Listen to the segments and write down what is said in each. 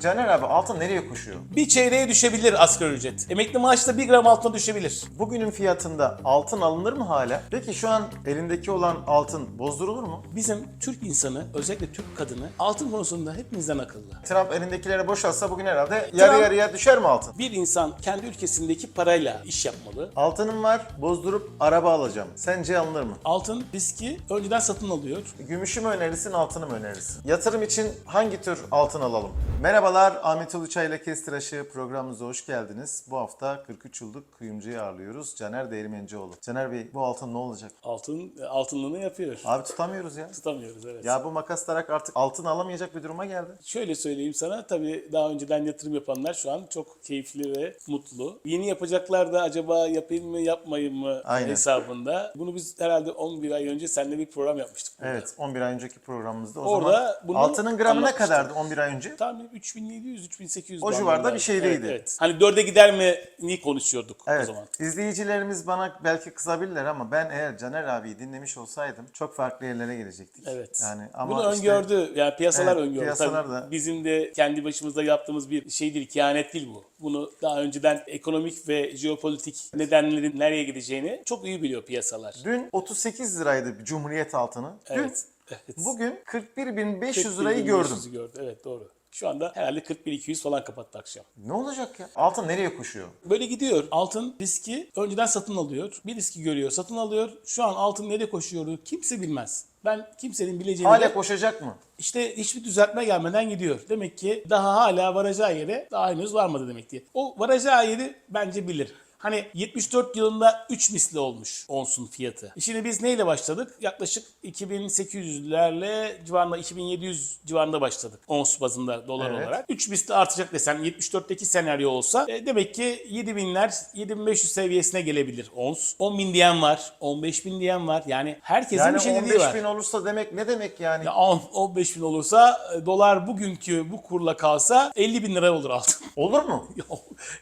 Caner abi altın nereye koşuyor? Bir çeyreğe düşebilir asgari ücret. Emekli maaşı da 1 gram altına düşebilir. Bugünün fiyatında altın alınır mı hala? Peki şu an elindeki olan altın bozdurulur mu? Bizim Türk insanı, özellikle Türk kadını altın konusunda hepimizden akıllı. Trump elindekilere boşaltsa bugün herhalde yarı Trump- yarıya düşer mi altın? Bir insan kendi ülkesindeki parayla iş yapmalı. Altınım var, bozdurup araba alacağım. Sence alınır mı? Altın riski önceden satın alıyor. Gümüşü mü önerirsin, altını mı önerirsin? Yatırım için hangi tür altın alalım? Merhabalar, Ahmet Uluçay ile Kestiraşı programımıza hoş geldiniz. Bu hafta 43 yıllık kuyumcuyu ağırlıyoruz. Caner Değirmencioğlu. Caner Bey, bu altın ne olacak? Altın altınlığını yapıyor. Abi tutamıyoruz ya. Tutamıyoruz evet. Ya bu makas tarak artık altın alamayacak bir duruma geldi. Şöyle söyleyeyim sana tabii daha önceden yatırım yapanlar şu an çok keyifli ve mutlu. Yeni yapacaklar da acaba yapayım mı yapmayayım mı Aynen. hesabında. Bunu biz herhalde 11 ay önce seninle bir program yapmıştık. burada. Evet, 11 ay önceki programımızda o Orada zaman altının gramı ne kadardı 11 ay önce? Tahminim 3700-3800 O civarda bir şeydeydi. Evet, evet. Hani dörde gider mi ni konuşuyorduk o Evet. zaman. İzleyicilerimiz bana belki kızabilirler ama ben eğer Caner abiyi dinlemiş olsaydım çok farklı yerlere gelecektik. Evet. Yani ama Bunu işte- öngördü. Yani piyasalar Evet, öngördü. piyasalar Tabii da- Bizim de kendi başımızda yaptığımız bir şey değil, kehanet değil bu. Bunu daha önceden ekonomik ve jeopolitik nedenlerin nereye gideceğini çok iyi biliyor piyasalar. Dün 38 liraydı Cumhuriyet altını. Evet. Dün evet. bugün 41.500 41.500'ü lirayı gördüm. gördü. Evet doğru. Şu anda herhalde 41-200 falan kapattı akşam. Ne olacak ya? Altın nereye koşuyor? Böyle gidiyor. Altın riski önceden satın alıyor. Bir riski görüyor, satın alıyor. Şu an altın nereye koşuyor kimse bilmez. Ben kimsenin bileceğini Hala de- koşacak mı? İşte hiçbir düzeltme gelmeden gidiyor. Demek ki daha hala varacağı yere daha henüz varmadı demek ki. O varacağı yeri bence bilir. Hani 74 yılında 3 misli olmuş onsun fiyatı. E Şimdi biz neyle başladık? Yaklaşık 2800'lerle civarında 2700 civarında başladık ons bazında dolar Evet. olarak. 3 misli artacak desem 74'teki senaryo olsa e, demek ki 7000'ler 7500 seviyesine gelebilir ons. 10.000 diyen var, 15.000 diyen var. Yani herkesin Yani bir şey dediği 15 var. bin olursa demek ne demek yani? Ya 10, 15 bin olursa e, dolar bugünkü bu kurla kalsa 50 bin lira olur altın. Olur mu? Ya,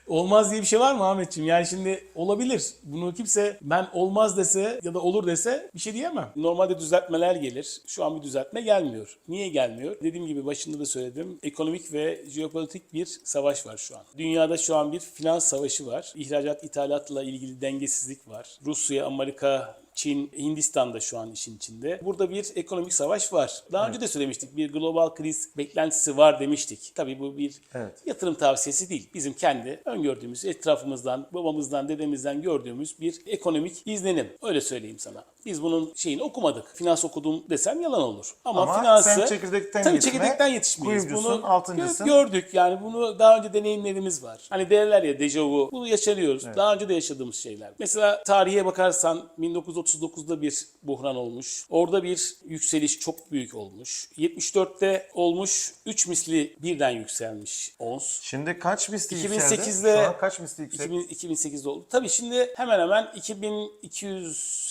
olmaz diye bir şey var mı Ahmetciğim? Yani şimdi olabilir. Bunu kimse ben olmaz dese ya da olur dese bir şey diyemem. Normalde düzeltmeler gelir. Şu an bir düzeltme gelmiyor. Niye gelmiyor? Dediğim gibi başında da söyledim. Ekonomik ve jeopolitik bir savaş var şu an. Dünyada şu an bir finans savaşı var. İhracat ithalatla ilgili dengesizlik var. Rusya, Amerika, Çin, Hindistan da şu an işin içinde. Burada bir ekonomik savaş var. Daha önce de söylemiştik. Bir global kriz beklentisi var demiştik. Tabii bu bir Evet. yatırım tavsiyesi değil. Bizim kendi öngördüğümüz, etrafımızdan, babamızdan, dedemizden gördüğümüz bir ekonomik izlenim. Öyle söyleyeyim sana. Biz bunun şeyini okumadık. Finans okudum desem yalan olur. Ama, Ama finansı... sen çekirdekten Tabii yetişme, çekirdekten yetişmeyiz. Bunu altıncısın. gö- gördük. Yani bunu daha önce deneyimlerimiz var. Hani derler ya dejavu. Bunu yaşarıyoruz. Daha önce de yaşadığımız şeyler. Mesela tarihe bakarsan 1939'da bir buhran olmuş. Orada bir yükseliş çok büyük olmuş. 74'te olmuş 3 misli birden yükselmiş ons. Şimdi kaç misli yükseldi? 2008'de Şu an kaç misli yükseldi? 2000, 2008'de oldu. Tabii şimdi hemen hemen 2200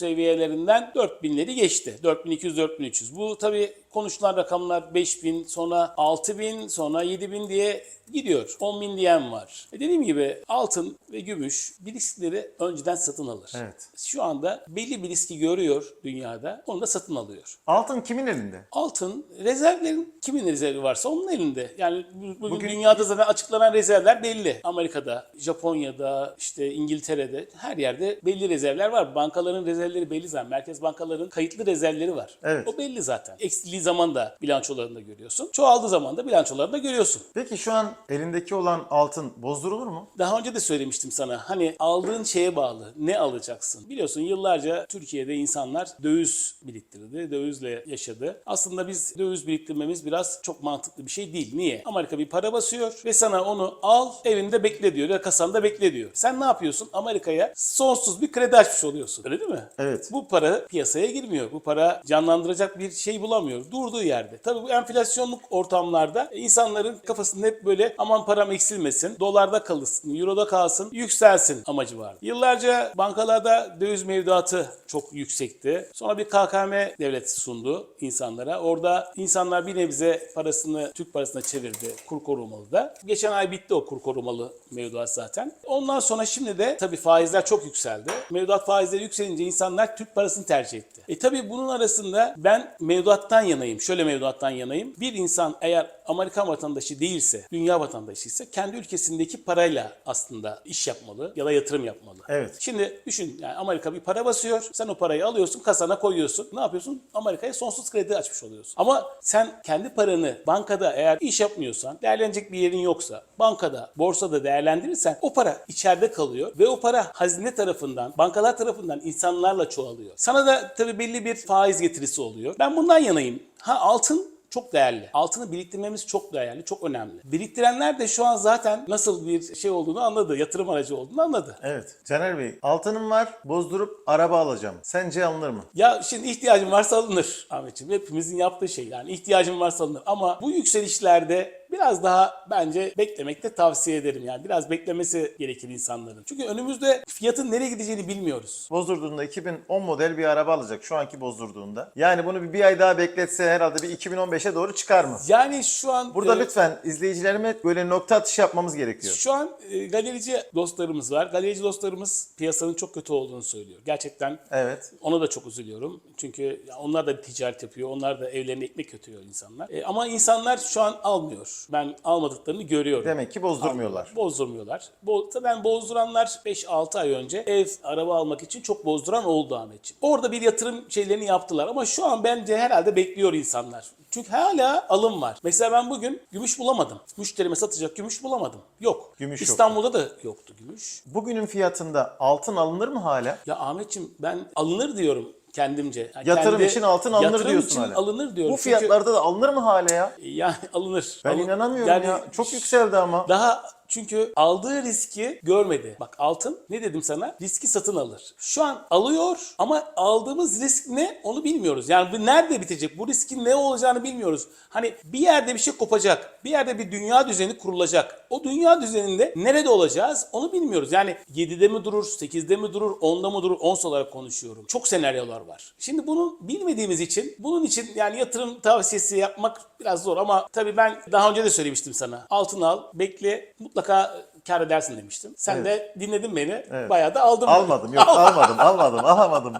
seviyelerinden 4000'leri geçti. 4200-4300. Bu tabii konuşulan rakamlar 5000, sonra 6000, sonra 7000 diye gidiyor. 10.000 diyen var. E dediğim gibi altın ve gümüş bir riskleri önceden satın alır. Evet. Şu anda belli bir riski görüyor dünyada. Onu da satın alıyor. Altın kimin elinde? Altın rezervlerin kimin rezervi varsa onun elinde. Yani bu- bugün, Bugün- dünyada zaten açıklanan rezervler belli. Amerika'da, Japonya'da, işte İngiltere'de her yerde belli rezervler var. Bankaların rezervleri belli zaten. Merkez bankaların kayıtlı rezervleri var. Evet. O belli zaten. Eksiliği zaman da bilançolarında görüyorsun. Çoğaldığı zaman da bilançolarında görüyorsun. Peki şu an elindeki olan altın bozdurulur mu? Daha önce de söylemiştim sana. Hani aldığın şeye bağlı. Ne alacaksın? Biliyorsun yıllarca Türkiye'de insanlar döviz biriktirdi. Dövizle yaşadı. Aslında biz döviz biriktirmemiz biraz çok mantıklı bir şey değil. Niye? Amerika bir para basıyor ve sana onu al evinde bekle diyor ya kasanda bekle diyor. Sen ne yapıyorsun? Amerika'ya sonsuz bir kredi açmış oluyorsun. Öyle değil mi? Evet. Bu para piyasaya girmiyor. Bu para canlandıracak bir şey bulamıyor. Durduğu yerde. Tabii bu enflasyonluk ortamlarda insanların kafasında hep böyle aman param eksilmesin, dolarda kalsın, euroda kalsın, yükselsin amacı vardı. Yıllarca bankalarda döviz mevduatı çok yüksekti. Sonra bir KKM devlet sundu insanlara. Orada insanlar bir nebze parasını Türk parasına çevirdi kur korumalı da. Geçen ay bitti o kur korumalı mevduat zaten. Ondan sonra şimdi de tabii faizler çok yükseldi. Mevduat faizleri yükselince insanlar Türk parasını tercih etti. E tabii bunun arasında ben mevduattan yanayım. yanayım. Şöyle mevduattan yanayım. Bir insan eğer Amerikan vatandaşı değilse, dünya vatandaşı ise kendi ülkesindeki parayla aslında iş yapmalı ya da yatırım yapmalı. Evet. Şimdi düşün yani Amerika bir para basıyor. Sen o parayı alıyorsun, kasana koyuyorsun. Ne yapıyorsun? Amerika'ya sonsuz kredi açmış oluyorsun. Ama sen kendi paranı bankada eğer iş yapmıyorsan, değerlenecek bir yerin yoksa, bankada, borsada değerlendirirsen o para içeride kalıyor ve o para hazine tarafından, bankalar tarafından insanlarla çoğalıyor. Sana da tabii belli bir faiz getirisi oluyor. Ben bundan yanayım. Ha altın çok değerli. Altını biriktirmemiz çok değerli, çok önemli. Biriktirenler de şu an zaten nasıl bir şey olduğunu anladı, yatırım aracı olduğunu anladı. Evet. Caner Bey altınım var bozdurup araba alacağım. Sence alınır mı? Ya şimdi ihtiyacın varsa alınır Ahmetciğim. Hepimizin yaptığı şey yani ihtiyacın varsa alınır. Ama bu yükselişlerde biraz daha bence beklemekte tavsiye ederim. Yani biraz beklemesi gerekir insanların. Çünkü önümüzde fiyatın nereye gideceğini bilmiyoruz. Bozdurduğunda 2010 model bir araba alacak şu anki bozdurduğunda. Yani bunu bir, bir ay daha bekletse herhalde bir 2015'e doğru çıkar mı? Yani şu an Burada e, lütfen izleyicilerime böyle nokta atışı yapmamız gerekiyor. Şu an e, galerici dostlarımız var. Galerici dostlarımız piyasanın çok kötü olduğunu söylüyor. Gerçekten Evet. Ona da çok üzülüyorum. Çünkü onlar da bir ticaret yapıyor. Onlar da evlerine ekmek götürüyor insanlar. E, ama insanlar şu an almıyor. Ben almadıklarını görüyorum. Demek ki bozdurmuyorlar. Bozdurmuyorlar. Bo ben bozduranlar 5-6 ay önce ev, araba almak için çok bozduran oldu Ahmetciğim. Orada bir yatırım şeylerini yaptılar ama şu an bence herhalde bekliyor insanlar. Çünkü hala alım var. Mesela ben bugün gümüş bulamadım. Müşterime satacak gümüş bulamadım. Yok. Gümüş. İstanbul'da da yoktu gümüş. Bugünün fiyatında altın alınır mı hala? Ya Ahmetciğim ben alınır diyorum kendimce. Yani Yatırım kendi- için altın alınır yatırım diyorsun için hala. alınır diyorum. Bu Çünkü- fiyatlarda da alınır mı hala ya? yani alınır. Ben Alın- inanamıyorum yani ya. Çok yükseldi ama. Daha çünkü aldığı riski görmedi. Bak altın ne dedim sana? Riski satın alır. Şu an alıyor ama aldığımız risk ne onu bilmiyoruz. Yani bu nerede bitecek? Bu riskin ne olacağını bilmiyoruz. Hani bir yerde bir şey kopacak. Bir yerde bir dünya düzeni kurulacak. O dünya düzeninde nerede olacağız onu bilmiyoruz. Yani 7'de mi durur, 8'de mi durur, 10'da mı durur? 10 olarak konuşuyorum. Çok senaryolar var. Şimdi bunu bilmediğimiz için bunun için yani yatırım tavsiyesi yapmak biraz zor ama tabii ben daha önce de söylemiştim sana. Altın al, bekle, mutlaka kar edersin demiştim. Sen de dinledin beni. Bayağı da aldın. Almadım yok almadım almadım alamadım.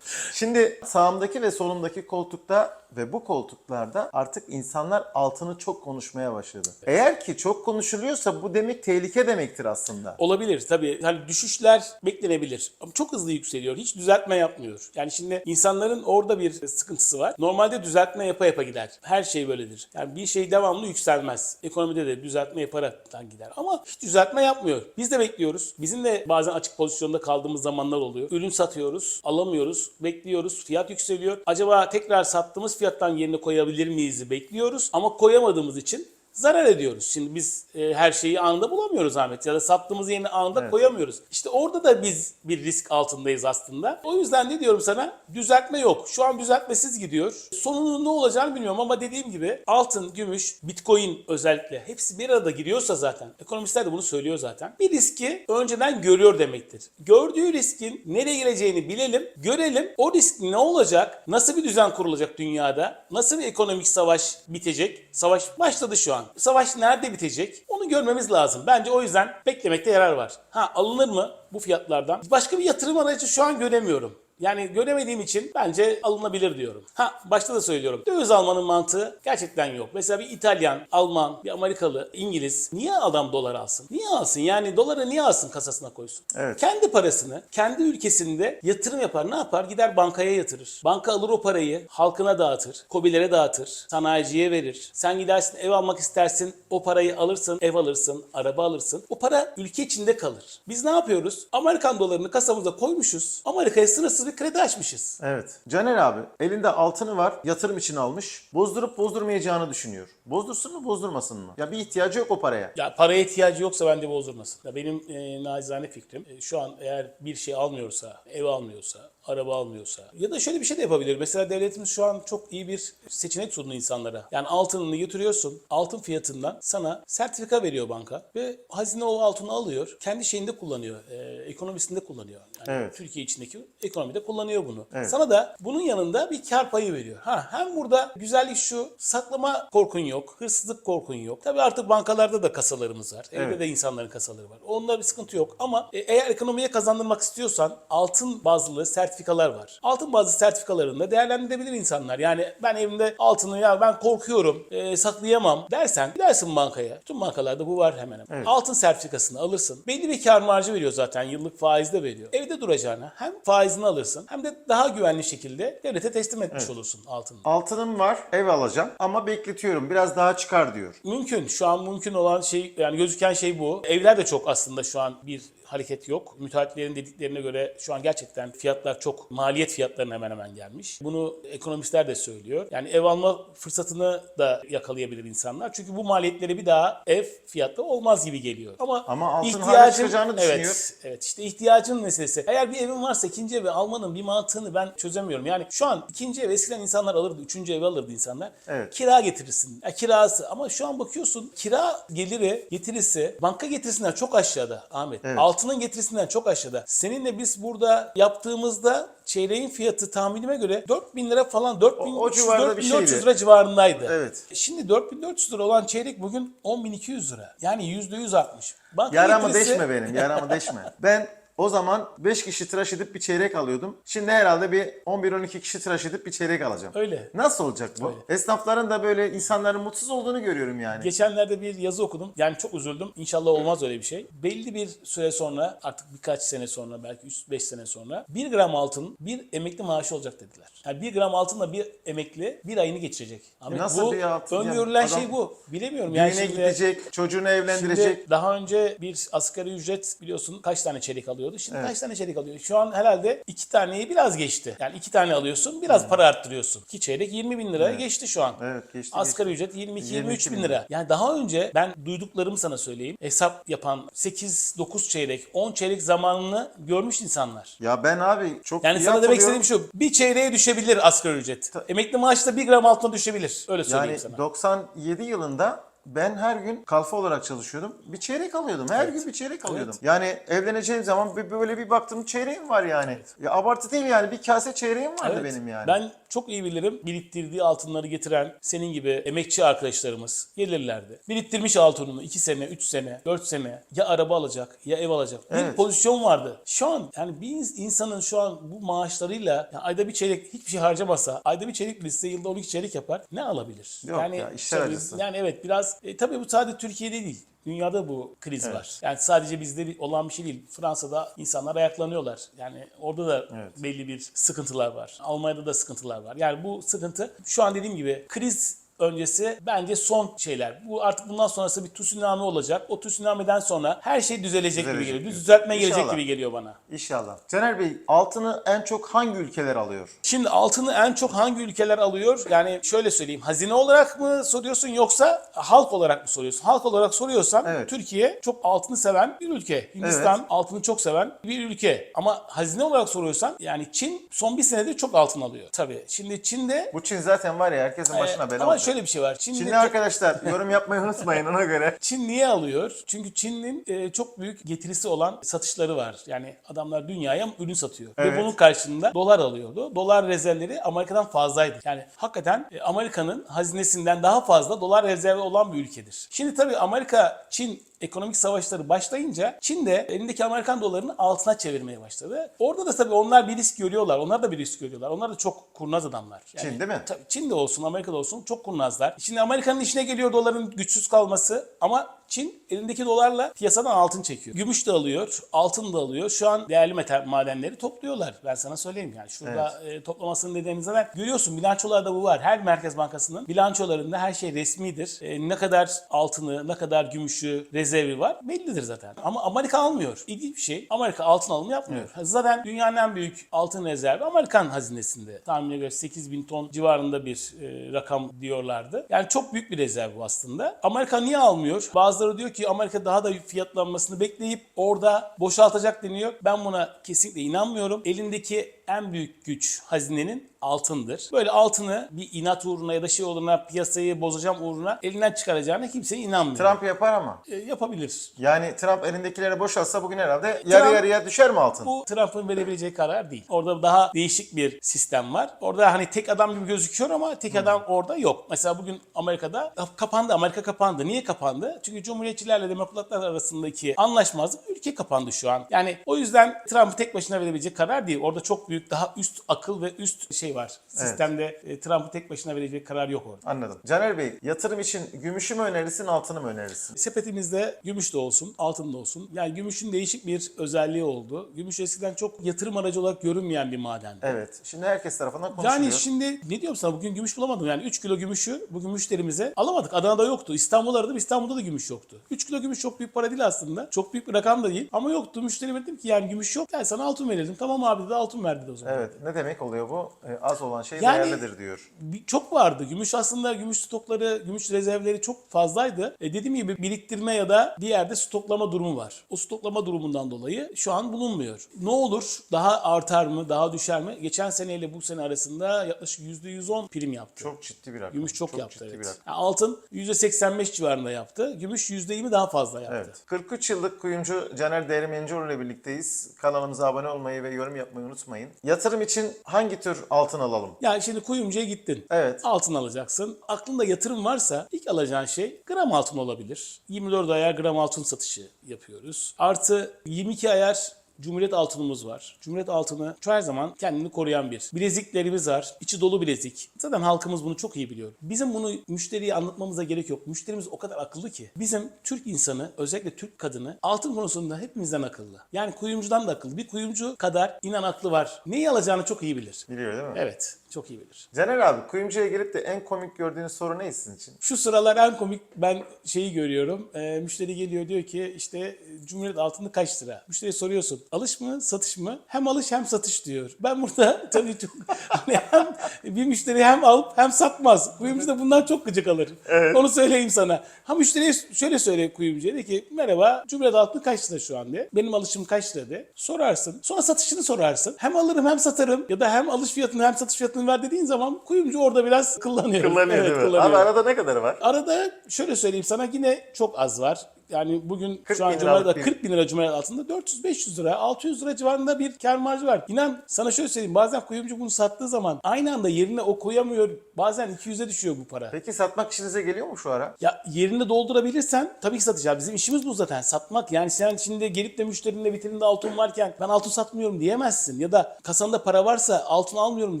Şimdi sağımdaki ve solumdaki koltukta ve bu koltuklarda artık insanlar altını çok konuşmaya başladı. Eğer ki çok konuşuluyorsa bu demek tehlike demektir aslında. Olabilir tabii. Hani düşüşler beklenebilir. Ama çok hızlı yükseliyor. Hiç düzeltme yapmıyor. Yani şimdi insanların orada bir sıkıntısı var. Normalde düzeltme yapa yapa gider. Her şey böyledir. Yani bir şey devamlı yükselmez. Ekonomide de düzeltme yaparaktan gider. Ama hiç düzeltme yapmıyor. Biz de bekliyoruz. Bizim de bazen açık pozisyonda kaldığımız zamanlar oluyor. Ürün satıyoruz, alamıyoruz, bekliyoruz. Fiyat yükseliyor. Acaba tekrar sattığımız fiyattan yerine koyabilir miyiz? Bekliyoruz. Ama koyamadığımız için zarar ediyoruz. Şimdi biz e, her şeyi anında bulamıyoruz Ahmet ya da sattığımız yerine anında koyamıyoruz. İşte orada da biz bir risk altındayız aslında. O yüzden ne diyorum sana? Düzeltme yok. Şu an düzeltmesiz gidiyor. Sonunun ne olacağını bilmiyorum ama dediğim gibi altın, gümüş, bitcoin özellikle hepsi bir arada giriyorsa zaten ekonomistler de bunu söylüyor zaten. Bir riski önceden görüyor demektir. Gördüğü riskin nereye geleceğini bilelim, görelim. O risk ne olacak? Nasıl bir düzen kurulacak dünyada? Nasıl bir ekonomik savaş bitecek? Savaş başladı şu an. Savaş nerede bitecek? Onu görmemiz lazım. Bence o yüzden beklemekte yarar var. Ha alınır mı bu fiyatlardan? Başka bir yatırım aracı şu an göremiyorum. Yani göremediğim için bence alınabilir diyorum. Ha başta da söylüyorum. Döviz almanın mantığı gerçekten yok. Mesela bir İtalyan, Alman, bir Amerikalı, İngiliz niye adam dolar alsın? Niye alsın? Yani doları niye alsın kasasına koysun? Evet. Kendi parasını kendi ülkesinde yatırım yapar. Ne yapar? Gider bankaya yatırır. Banka alır o parayı halkına dağıtır. Kobilere dağıtır. Sanayiciye verir. Sen gidersin ev almak istersin. O parayı alırsın. Ev alırsın. Araba alırsın. O para ülke içinde kalır. Biz ne yapıyoruz? Amerikan dolarını kasamıza koymuşuz. Amerika'ya sınırsız bir kredi açmışız. Evet. Caner abi elinde altını var yatırım için almış. Bozdurup bozdurmayacağını düşünüyor. Bozdursun mu bozdurmasın mı? Ya bir ihtiyacı yok o paraya. Ya paraya ihtiyacı yoksa bence bozdurmasın. Ya benim e, nacizane fikrim e, şu an eğer bir şey almıyorsa, ev almıyorsa, araba almıyorsa ya da şöyle bir şey de yapabilir. Mesela devletimiz şu an çok iyi bir seçenek sundu insanlara. Yani altınını götürüyorsun. Altın fiyatından sana sertifika veriyor banka ve hazine o altını alıyor. Kendi şeyinde kullanıyor. e, ekonomisinde kullanıyor. Yani Evet. Türkiye içindeki ekonomide kullanıyor bunu. Evet. Sana da bunun yanında bir kar payı veriyor. Ha hem burada güzellik şu saklama korkun yok. Yok, hırsızlık korkun yok. Tabii artık bankalarda da kasalarımız var. Evde Evet. de insanların kasaları var. Onda bir sıkıntı yok ama e, eğer ekonomiye kazandırmak istiyorsan altın bazlı sertifikalar var. Altın bazlı sertifikalarını da değerlendirebilir insanlar. Yani ben evimde altını ya ben korkuyorum, e, saklayamam dersen gidersin bankaya. Tüm bankalarda bu var hemen hemen. Evet. Altın sertifikasını alırsın. Belli bir kar marjı veriyor zaten. Yıllık faiz de veriyor. Evde duracağına hem faizini alırsın hem de daha güvenli şekilde devlete teslim etmiş olursun altını. Altınım var, ev alacağım ama bekletiyorum. Biraz daha çıkar diyor. Mümkün. Şu an mümkün olan şey yani gözüken şey bu. Evler de çok aslında şu an bir hareket yok. Müteahhitlerin dediklerine göre şu an gerçekten fiyatlar çok maliyet fiyatlarına hemen hemen gelmiş. Bunu ekonomistler de söylüyor. Yani ev alma fırsatını da yakalayabilir insanlar. Çünkü bu maliyetleri bir daha ev fiyatı olmaz gibi geliyor. Ama, Ama altın ihtiyacın çıkacağını evet, düşünüyor. Evet işte ihtiyacın meselesi. Eğer bir evin varsa ikinci evi almanın bir mantığını ben çözemiyorum. Yani şu an ikinci ev eskiden insanlar alırdı. Üçüncü evi alırdı insanlar. Evet. Kira getirirsin. Ya kirası. Ama şu an bakıyorsun kira geliri getirisi banka getirisinden çok aşağıda Ahmet. Evet. Altının getirisinden çok aşağıda. Seninle biz burada yaptığımızda çeyreğin fiyatı tahminime göre 4000 lira falan 4300 O- o civarda bir 4400 şeydi. lira civarındaydı. Evet. Şimdi 4400 lira olan çeyrek bugün 10200 lira. Yani %100 artmış. Banka Yaramı getirisi- deşme benim, yaramı deşme. Ben o zaman 5 kişi tıraş edip bir çeyrek alıyordum. Şimdi herhalde bir 11-12 kişi tıraş edip bir çeyrek alacağım. Öyle. Nasıl olacak bu? Öyle. Esnafların da böyle insanların mutsuz olduğunu görüyorum yani. Geçenlerde bir yazı okudum. Yani çok üzüldüm. İnşallah olmaz öyle bir şey. Belli bir süre sonra artık birkaç sene sonra belki 3-5 sene sonra 1 gram altın bir emekli maaşı olacak dediler. Yani 1 gram altınla bir emekli bir ayını geçirecek. Ahmet, nasıl bu bir altın yani? öngörülen Adam şey bu. Bilemiyorum. Yani şimdi, gidecek, çocuğunu evlendirecek. şimdi daha önce bir asgari ücret biliyorsun kaç tane çeyrek alıyordu. Şimdi Evet. kaç tane çeyrek alıyor? Şu an herhalde iki taneyi biraz geçti. Yani iki tane alıyorsun biraz para arttırıyorsun. İki çeyrek 20 bin liraya geçti şu an. Evet, geçti, Asgari ücret 22-23 22 bin bin lira. Yani daha önce ben duyduklarımı sana söyleyeyim. Hesap yapan 8-9 çeyrek, 10 çeyrek zamanını görmüş insanlar. Ya ben abi çok Yani sana demek istediğim şu. Bir çeyreğe düşebilir asgari ücret. Emekli maaşı da 1 gram altına düşebilir. Öyle söyleyeyim Yani sana. 97 yılında ben her gün kalfa olarak çalışıyordum. Bir çeyrek alıyordum. Her gün bir çeyrek alıyordum. Yani evleneceğim zaman bir- böyle bir baktım çeyreğim var yani. Ya abartı değil yani bir kase çeyreğim vardı Evet. benim yani. Ben çok iyi bilirim biriktirdiği altınları getiren senin gibi emekçi arkadaşlarımız gelirlerdi. Biriktirmiş altınını 2 sene, 3 sene, 4 sene ya araba alacak ya ev alacak. Bir Evet. pozisyon vardı. Şu an yani bir ins- insanın şu an bu maaşlarıyla ya ayda bir çeyrek hiçbir şey harcamasa ayda bir çeyrek liste yılda 12 çeyrek yapar. Ne alabilir? Yok yani, ya, işler acısı. Yani evet biraz e, tabii bu sadece Türkiye'de değil. Dünyada bu kriz var. Yani sadece bizde bir- olan bir şey değil. Fransa'da insanlar ayaklanıyorlar. Yani orada da belli bir sıkıntılar var. Almanya'da da sıkıntılar var. Yani bu sıkıntı şu an dediğim gibi kriz öncesi bence son şeyler. Bu artık bundan sonrası bir tsunami olacak. O tsunami'den sonra her şey düzelecek, gibi Düzelecek geliyor. diyorsun. Düzeltme gelecek İnşallah. gibi geliyor bana. İnşallah. Caner Bey altını en çok hangi ülkeler alıyor? Şimdi altını en çok hangi ülkeler alıyor? Yani şöyle söyleyeyim. Hazine olarak mı soruyorsun yoksa halk olarak mı soruyorsun? Halk olarak soruyorsan Evet. Türkiye çok altını seven bir ülke. Hindistan Evet. altını çok seven bir ülke. Ama hazine olarak soruyorsan yani Çin son bir senedir çok altın alıyor. Tabii. Şimdi Çin'de Bu Çin zaten var ya herkesin başına e, bela ama olacak. Şöyle bir şey var. Çin'de Çinli arkadaşlar yorum yapmayı unutmayın ona göre. Çin niye alıyor? Çünkü Çin'in e, çok büyük getirisi olan satışları var. Yani adamlar dünyaya ürün satıyor. Evet. Ve bunun karşılığında dolar alıyordu. Dolar rezervleri Amerika'dan fazlaydı. Yani hakikaten e, Amerika'nın hazinesinden daha fazla dolar rezervi olan bir ülkedir. Şimdi tabii Amerika, Çin ekonomik savaşları başlayınca Çin de elindeki Amerikan dolarını altına çevirmeye başladı. Orada da tabii onlar bir risk görüyorlar. Onlar da bir risk görüyorlar. Onlar da çok kurnaz adamlar. Yani, Çin değil mi? Tabii Çin'de olsun, Amerika'da olsun çok kurnazlar. Şimdi Amerika'nın işine geliyor doların güçsüz kalması ama Çin elindeki dolarla piyasadan altın çekiyor. Gümüş de alıyor, altın da alıyor. Şu an değerli metal madenleri topluyorlar. Ben sana söyleyeyim yani. Şurada e, toplamasının nedeni zaten görüyorsun bilançolarda bu var. Her Merkez Bankası'nın bilançolarında her şey resmidir. E, ne kadar altını, ne kadar gümüşü, rezervi var bellidir zaten. Ama Amerika almıyor. İlginç bir şey. Amerika altın alımı yapmıyor. Zaten dünyanın en büyük altın rezervi Amerikan hazinesinde. Tahmine göre 8 bin ton civarında bir e, rakam diyorlardı. Yani çok büyük bir rezerv bu aslında. Amerika niye almıyor? Bazıları diyor ki Amerika daha da fiyatlanmasını bekleyip orada boşaltacak deniyor. Ben buna kesinlikle inanmıyorum. Elindeki en büyük güç hazinenin altındır. Böyle altını bir inat uğruna ya da şey uğruna piyasayı bozacağım uğruna elinden çıkaracağına kimse inanmıyor. Trump yapar ama. E, yapabilir. Yani Trump elindekilere boşaltsa bugün herhalde yarı Trump- yarıya düşer mi altın? Bu Trump'ın verebileceği karar değil. Orada daha değişik bir sistem var. Orada hani tek adam gibi gözüküyor ama tek adam orada yok. Mesela bugün Amerika'da kapandı. Amerika kapandı. Niye kapandı? Çünkü Cumhuriyetçilerle Demokratlar arasındaki anlaşmazlık ülke kapandı şu an. Yani o yüzden Trump'ı tek başına verebilecek karar değil. Orada çok büyük daha üst akıl ve üst şey var. Sistemde e, Trump'ı tek başına verebilecek karar yok orada. Anladım. Caner Bey yatırım için gümüşü mü önerirsin altını mı önerirsin? Sepetimizde gümüş de olsun, altın da olsun. Yani gümüşün değişik bir özelliği oldu. Gümüş eskiden çok yatırım aracı olarak görünmeyen bir madendi. Evet. Şimdi herkes tarafından konuşuluyor. Yani şimdi ne diyorum sana bugün gümüş bulamadım. Yani 3 kilo gümüşü bugün müşterimize alamadık. Adana'da yoktu. İstanbul'da aradım. İstanbul'da da gümüş yoktu. 3 kilo gümüş çok büyük para değil aslında. Çok büyük bir rakam da değil. Ama yoktu. Müşterime dedim ki yani gümüş yok. Gel sana altın verelim. Tamam abi dedi altın verdi o zaman. Evet. Ne demek oluyor bu? E, az olan şey Yani- değerlidir diyor. Çok vardı. Gümüş aslında gümüş stokları, gümüş rezervleri çok fazlaydı. E dediğim gibi biriktirme ya da bir yerde stoklama durumu var. O stoklama durumundan dolayı şu an bulunmuyor. Ne olur? Daha artar mı? Daha düşer mi? Geçen seneyle bu sene arasında yaklaşık %110 prim yaptı. Çok ciddi bir rakam. Gümüş çok, yaptı ciddi evet. bir rakam. Yani altın %85 civarında yaptı. Gümüş %20 daha fazla yaptı. Evet. 43 yıllık kuyumcu Caner Değirmencioğlu ile birlikteyiz. Kanalımıza abone olmayı ve yorum yapmayı unutmayın. Yatırım için hangi tür altın alalım? Yani şimdi kuyumcuya gittin. Evet. Altın alacaksın. Aklında yatırım varsa ilk alacağın şey gram altın olabilir. 24 ayar gram altın satışı yapıyoruz. Artı 22 ayar Cumhuriyet altınımız var. Cumhuriyet altını her zaman kendini koruyan bir. Bileziklerimiz var. İçi dolu bilezik. Zaten halkımız bunu çok iyi biliyor. Bizim bunu müşteriye anlatmamıza gerek yok. Müşterimiz o kadar akıllı ki. Bizim Türk insanı özellikle Türk kadını altın konusunda hepimizden akıllı. Yani kuyumcudan da akıllı. Bir kuyumcu kadar inan aklı var. Neyi alacağını çok iyi bilir. Biliyor değil mi? Evet. Çok iyi bilir. Caner abi kuyumcuya gelip de en komik gördüğünüz soru ne sizin için? Şu sıralar en komik ben şeyi görüyorum. Ee, müşteri geliyor diyor ki işte e, Cumhuriyet altını kaç lira? Müşteriye soruyorsun. Alış mı satış mı? Hem alış hem satış diyor. Ben burada tabii çok hani hem bir müşteri hem alıp hem satmaz. Kuyumcu da bundan çok gıcık alır. Onu söyleyeyim sana. Ha müşteriye şöyle söyle kuyumcuya de ki merhaba Cumhuriyet altını kaç lira şu an diye. Benim alışım kaç lira de. Sorarsın. Sonra satışını sorarsın. Hem alırım hem satarım ya da hem alış fiyatını hem satış fiyatını ver dediğin zaman kuyumcu orada biraz kullanıyor. Kullanıyor Evet, değil mi? kullanıyor. Abi arada ne kadar var? Arada şöyle söyleyeyim sana yine çok az var. Yani bugün 40 şu an Cumhuriyet'te bir- 40 bin lira Cumhuriyet altında 400-500 lira, 600 lira civarında bir kar marjı var. İnan sana şöyle söyleyeyim bazen kuyumcu bunu sattığı zaman aynı anda yerine o koyamıyor. Bazen 200'e düşüyor bu para. Peki satmak işinize geliyor mu şu ara? Ya yerinde doldurabilirsen tabii ki satacağız. Bizim işimiz bu zaten satmak. Yani sen şimdi gelip de müşterinin vitrinde altın varken ben altın satmıyorum diyemezsin. Ya da kasanda para varsa altın almıyorum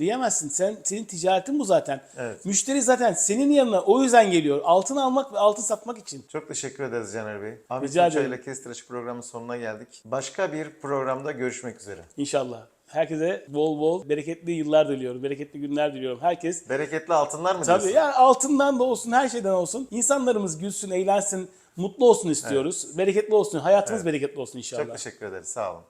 diyemezsin. Sen senin ticaretin bu zaten. Evet. Müşteri zaten senin yanına o yüzden geliyor. Altın almak ve altın satmak için. Çok teşekkür ederiz Caner Bey. Ahmet Rica Uçay ederim. ile Kestiraç programının sonuna geldik. Başka bir programda görüşmek üzere. İnşallah. Herkese bol bol bereketli yıllar diliyorum. Bereketli günler diliyorum. Herkes Bereketli altınlar mı tabii diyorsun? ya altından da olsun, her şeyden olsun. İnsanlarımız gülsün, eğlensin, mutlu olsun istiyoruz. Bereketli olsun. Hayatımız bereketli olsun inşallah. Çok teşekkür ederiz. Sağ olun.